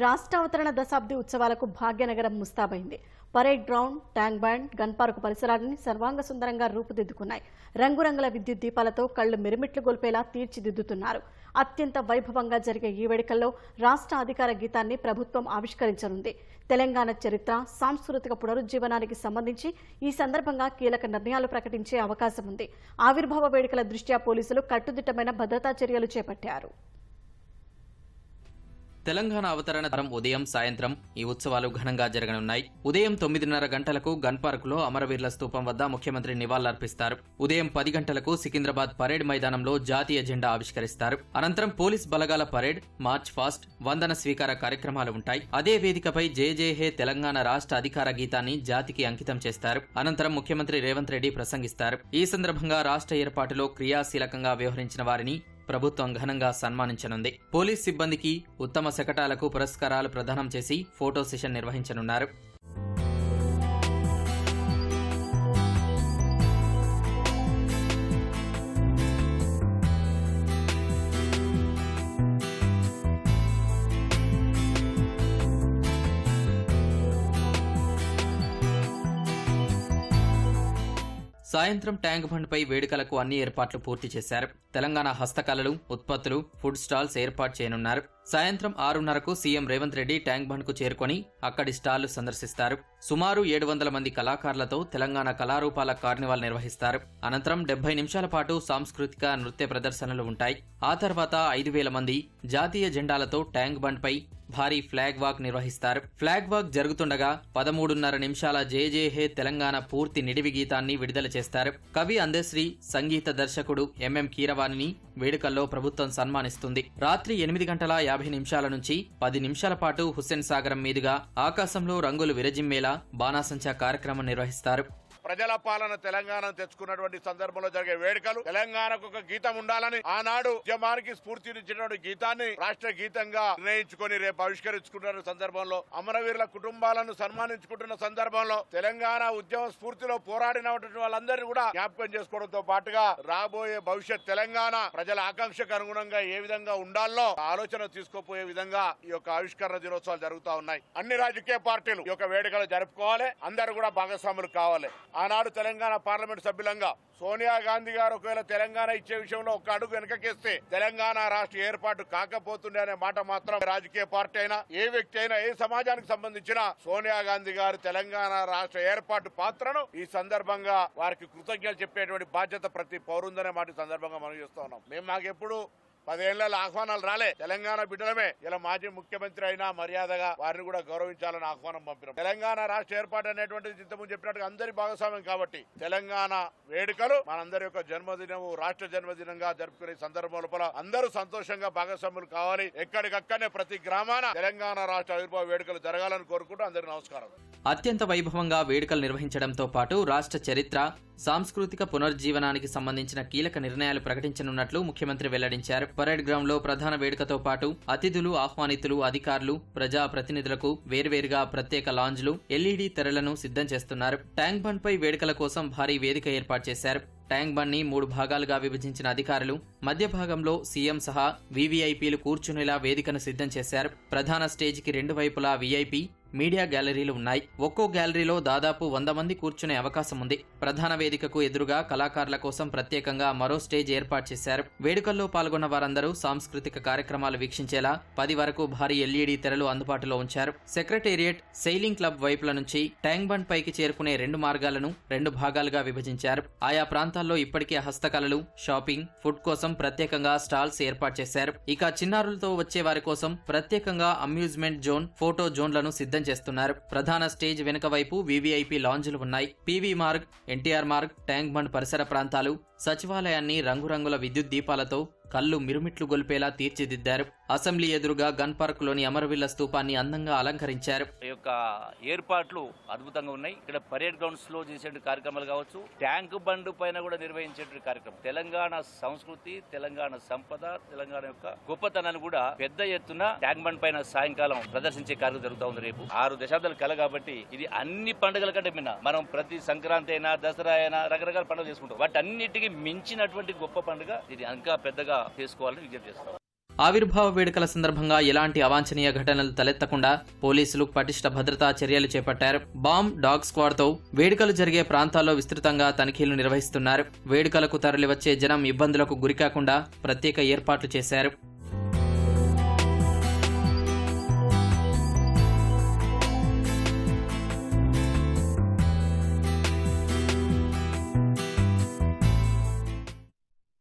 రాష్ట్రావతరణ దశాబ్ది ఉత్సవాలకు Bhagyanagaram ముస్తాబైంది. Parade ground tank bund gun park పరిసరాలని సర్వాంగ సుందరంగా రూపుదిద్దుకున్నాయి. రంగురంగుల విద్యుత్ దీపాలతో కళ్ళు మిరుమిట్లు గొల్పేలా తీర్చిదిద్దుతున్నారు. అత్యంత వైభవంగా జరిగే ఈ వేడుకల్లో రాష్ట్ర అధికార గీతాన్ని ప్రభుత్వం ఆవిష్కరించనుంది. తెలంగాణ చరిత్ర సాంస్కృతిక పునరుజ్జీవనానికి సంబంధించి ఈ సందర్భంగా కీలక నిర్ణయాలు ప్రకటించే అవకాశం ఉంది ఆవిర్భావ వేడుకల దృష్ట్యా పోలీసులు కట్టుదిట్టమైన భద్రతా చర్యలు చేపట్టారు. తెలంగాణ అవతరణ తరం ఉదయం సాయంత్రం ఈ ఉత్సవాలు ఘనంగా జరగనున్నాయి. ఉదయం తొమ్మిదిన్నర గంటలకు గన్ పార్కులో అమరవీరుల స్తూపం వద్ద ముఖ్యమంత్రి నివాళులర్పిస్తారు. ఉదయం పది గంటలకు సికింద్రాబాద్ పరేడ్ మైదానంలో జాతీయ జెండా ఆవిష్కరిస్తారు. అనంతరం పోలీస్ బలగాల పరేడ్ మార్చ్ ఫాస్ట్ వందన స్వీకార కార్యక్రమాలు ఉంటాయి. అదే వేదికపై జే జే హే తెలంగాణ రాష్ట్ర అధికార గీతాన్ని జాతికి అంకితం చేస్తారు. అనంతరం ముఖ్యమంత్రి రేవంత్ రెడ్డి ప్రసంగిస్తారు. ఈ సందర్భంగా రాష్ట్ర ఏర్పాటులో క్రియాశీలకంగా వ్యవహరించిన వారిని ప్రభుత్వం ఘనంగా సన్మానించనుంది. పోలీస్ సిబ్బందికి ఉత్తమ శకటాలకు పురస్కారాలు ప్రదానం చేసి ఫోటో సెషన్ నిర్వహించనున్నారు. సాయంత్రం ట్యాంక్ బండ్పై వేడుకలకు అన్ని ఏర్పాట్లు పూర్తి చేశారు. తెలంగాణ హస్తకళలు ఉత్పత్తులు ఫుడ్ స్టాల్స్ ఏర్పాటు చేయనున్నారు. సాయంత్రం ఆరున్నరకు సీఎం రేవంత్ రెడ్డి ట్యాంక్ బండ్కు చేరుకొని అక్కడి స్టాళ్ళు సందర్శిస్తారు. సుమారు ఏడు వందల మంది కళాకారులతో తెలంగాణ కళారూపాల కార్నివాల్ నిర్వహిస్తారు. అనంతరం డెబ్బై నిమిషాల పాటు సాంస్కృతిక నృత్య ప్రదర్శనలు ఉంటాయి. ఆ తర్వాత ఐదు వేల మంది జాతీయ జెండాలతో ట్యాంక్ బండ్పై భారీ ఫ్లాగ్ వాక్ నిర్వహిస్తారు. ఫ్లాగ్ వాక్ జరుగుతుండగా పదమూడున్నర నిమిషాల జే జే హే తెలంగాణ పూర్తి నిడివి గీతాన్ని విడుదల చేస్తారు. కవి అందశ్రీ సంగీత దర్శకుడు ఎంఎం కీరవాణిని వేడుకల్లో ప్రభుత్వం సన్మానిస్తుంది. రాత్రి ఎనిమిది గంటల యాభై నిమిషాల నుంచి పది నిమిషాల పాటు హుస్సేన్ సాగరం మీదుగా ఆకాశంలో రంగులు విరజిమ్మేలా బాణాసంచా కార్యక్రమం నిర్వహిస్తారు. ప్రజల పాలన తెలంగాణ తెచ్చుకున్నటువంటి సందర్భంలో జరిగే వేడుకలు. తెలంగాణకు ఒక గీతం ఉండాలని ఆనాడు ఉద్యమానికి స్ఫూర్తినిచ్చినటువంటి గీతాన్ని రాష్ట్ర గీతంగా నిర్ణయించుకుని రేపు ఆవిష్కరించుకుంటున్న సందర్భంలో అమరవీరుల కుటుంబాలను సన్మానించుకుంటున్న సందర్భంలో తెలంగాణ ఉద్యమ స్ఫూర్తిలో పోరాడినటువంటి వాళ్ళందరినీ కూడా జ్ఞాపకం చేసుకోవడంతో పాటుగా రాబోయే భవిష్యత్ తెలంగాణ ప్రజల ఆకాంక్షకు అనుగుణంగా ఏ విధంగా ఉండాలో ఆలోచన తీసుకోపోయే విధంగా ఈ యొక్క ఆవిష్కరణ దినోత్సవాలు జరుగుతా ఉన్నాయి. అన్ని రాజకీయ పార్టీలు ఈ యొక్క వేడుకలు జరుపుకోవాలి. అందరూ కూడా భాగస్వాములు కావాలి. ఆనాడు తెలంగాణ పార్లమెంట్ సభ్యులంగా సోనియా గాంధీ గారు ఒకవేళ తెలంగాణ ఇచ్చే విషయంలో ఒక అడుగు వెనకకేస్తే తెలంగాణ రాష్ట్ర ఏర్పాటు కాకపోతుండే అనే మాట మాత్రం రాజకీయ పార్టీ అయినా ఏ వ్యక్తి అయినా ఏ సమాజానికి సంబంధించిన సోనియా గాంధీ గారు తెలంగాణ రాష్ట్ర ఏర్పాటు పాత్రను ఈ సందర్భంగా వారికి కృతజ్ఞతలు చెప్పేటువంటి బాధ్యత ప్రతి పౌరుందనే మాట సందర్భంగా మనం చేస్తా ఉన్నాం. మేము మాకెప్పుడు పదేళ్ళ ఆహ్వానాలు రాలే. తెలంగాణ బిడ్డలమే. ఇలా మాజీ ముఖ్యమంత్రి అయినా మర్యాదగా వారిని కూడా గౌరవించాలని ఆహ్వానం పంపినాం. తెలంగాణ రాష్ట్ర ఏర్పాటు అనేటువంటిది ఇంతకుముందు చెప్పినట్టుగా అందరి భాగస్వామ్యం కాబట్టి తెలంగాణ వేడుకలు మనందరి యొక్క జన్మదినము రాష్ట్ర జన్మదినంగా జరుపుకునే సందర్భం లోపల అందరూ సంతోషంగా భాగస్వాములు కావాలి. ఎక్కడికక్కడనే ప్రతి గ్రామాన తెలంగాణ రాష్ట్ర ఆవిర్భావ వేడుకలు జరగాలని కోరుకుంటూ అందరికీ నమస్కారం. అత్యంత వైభవంగా వేడుకలు నిర్వహించడంతో పాటు రాష్ట్ర చరిత్ర సాంస్కృతిక పునర్జీవనానికి సంబంధించిన కీలక నిర్ణయాలు ప్రకటించనున్నట్లు ముఖ్యమంత్రి వెల్లడించారు. పరేడ్ గ్రౌండ్లో ప్రధాన వేడుకతో పాటు అతిథులు ఆహ్వానితులు అధికారులు ప్రజా ప్రతినిధులకు వేర్వేరుగా ప్రత్యేక లాంజ్లు ఎల్ఈడీ తెరలను సిద్ధం చేస్తున్నారు. ట్యాంక్ బండ్ పై వేడుకల కోసం భారీ వేదిక ఏర్పాటు చేశారు. ట్యాంక్ బండ్ని మూడు భాగాలుగా విభజించిన అధికారులు మధ్య భాగంలో సీఎం సహా వీవీఐపీలు కూర్చునేలా వేదికను సిద్ధం చేశారు. ప్రధాన స్టేజ్కి రెండు వైపులా వీఐపీ మీడియా గ్యాలరీలు ఉన్నాయి. ఒక్కో గ్యాలరీలో దాదాపు వంద మంది కూర్చునే అవకాశం ఉంది. ప్రధాన వేదికకు ఎదురుగా కళాకారుల కోసం ప్రత్యేకంగా మరో స్టేజ్ ఏర్పాటు చేశారు. వేడుకల్లో పాల్గొన్న వారందరూ సాంస్కృతిక కార్యక్రమాలు వీక్షించేలా పది వరకు భారీ ఎల్ఈడీ తెరలు అందుబాటులో ఉంచారు. సెక్రటేరియట్ సెయిలింగ్ క్లబ్ వైపుల నుంచి ట్యాంక్ బండ్ పైకి చేరుకునే రెండు మార్గాలను రెండు భాగాలుగా విభజించారు. ఆయా ప్రాంతాల్లో ఇప్పటికే హస్తకళలు షాపింగ్ ఫుడ్ కోసం ప్రత్యేకంగా స్టాల్స్ ఏర్పాటు చేశారు. ఇక చిన్నారులతో వచ్చే వారి కోసం ప్రత్యేకంగా అమ్యూజ్మెంట్ జోన్ ఫోటో జోన్లను సిద్ధం చేస్తున్నారు. ప్రధాన స్టేజ్ వెనుక వైపు వీవీఐపీ లాంజ్లు ఉన్నాయి. PV Marg NTR Marg tank bund పరిసర ప్రాంతాలు సచివాలయాన్ని రంగురంగుల విద్యుత్ దీపాలతో కళ్ళు మిరుమిట్లు గొల్పేలా తీర్చిదిద్దారు. అసెంబ్లీ ఎదురుగా గన్ పార్క్లోని అమరవీళ్ళ స్తూపాన్ని అందంగా అలంకరించారు. ఈ యొక్క ఏర్పాట్లు అద్భుతంగా ఉన్నాయి. ఇక్కడ పరేడ్ గ్రౌండ్స్లో చేసే కార్యక్రమాలు కావచ్చు ట్యాంక్ బండ్ పైన కూడా నిర్వహించే కార్యక్రమం. తెలంగాణ సంస్కృతి తెలంగాణ సంపద తెలంగాణ యొక్క గొప్పతనాన్ని కూడా పెద్ద ఎత్తున ట్యాంక్ బండ్ పైన సాయంకాలం ప్రదర్శించే కార్యక్రమం జరుగుతూ ఉంది రేపు. ఆరు దశాబ్దాల కల కాబట్టి ఇది అన్ని పండుగల కంటే మిన్న. మనం ప్రతి సంక్రాంతి అయినా దసరా అయినా రకరకాల పండుగలు చేసుకుంటాం. వాటి అన్నిటికీ మించినటువంటి గొప్ప పండుగ ఇది ఇంకా పెద్దగా చేసుకోవాలని విజ్ఞప్తి చేస్తాం. ఆవిర్భావ వేడుకల సందర్భంగా ఎలాంటి అవాంఛనీయ ఘటనలు తలెత్తకుండా పోలీసులు పటిష్ట భద్రతా చర్యలు చేపట్టారు. బాంబ్ డాగ్ స్క్వాడ్తో వేడుకలు జరిగే ప్రాంతాల్లో విస్తృతంగా తనిఖీలు నిర్వహిస్తున్నారు. వేడుకలకు తరలివచ్చే జనం ఇబ్బందులకు గురికాకుండా ప్రత్యేక ఏర్పాట్లు చేశారు.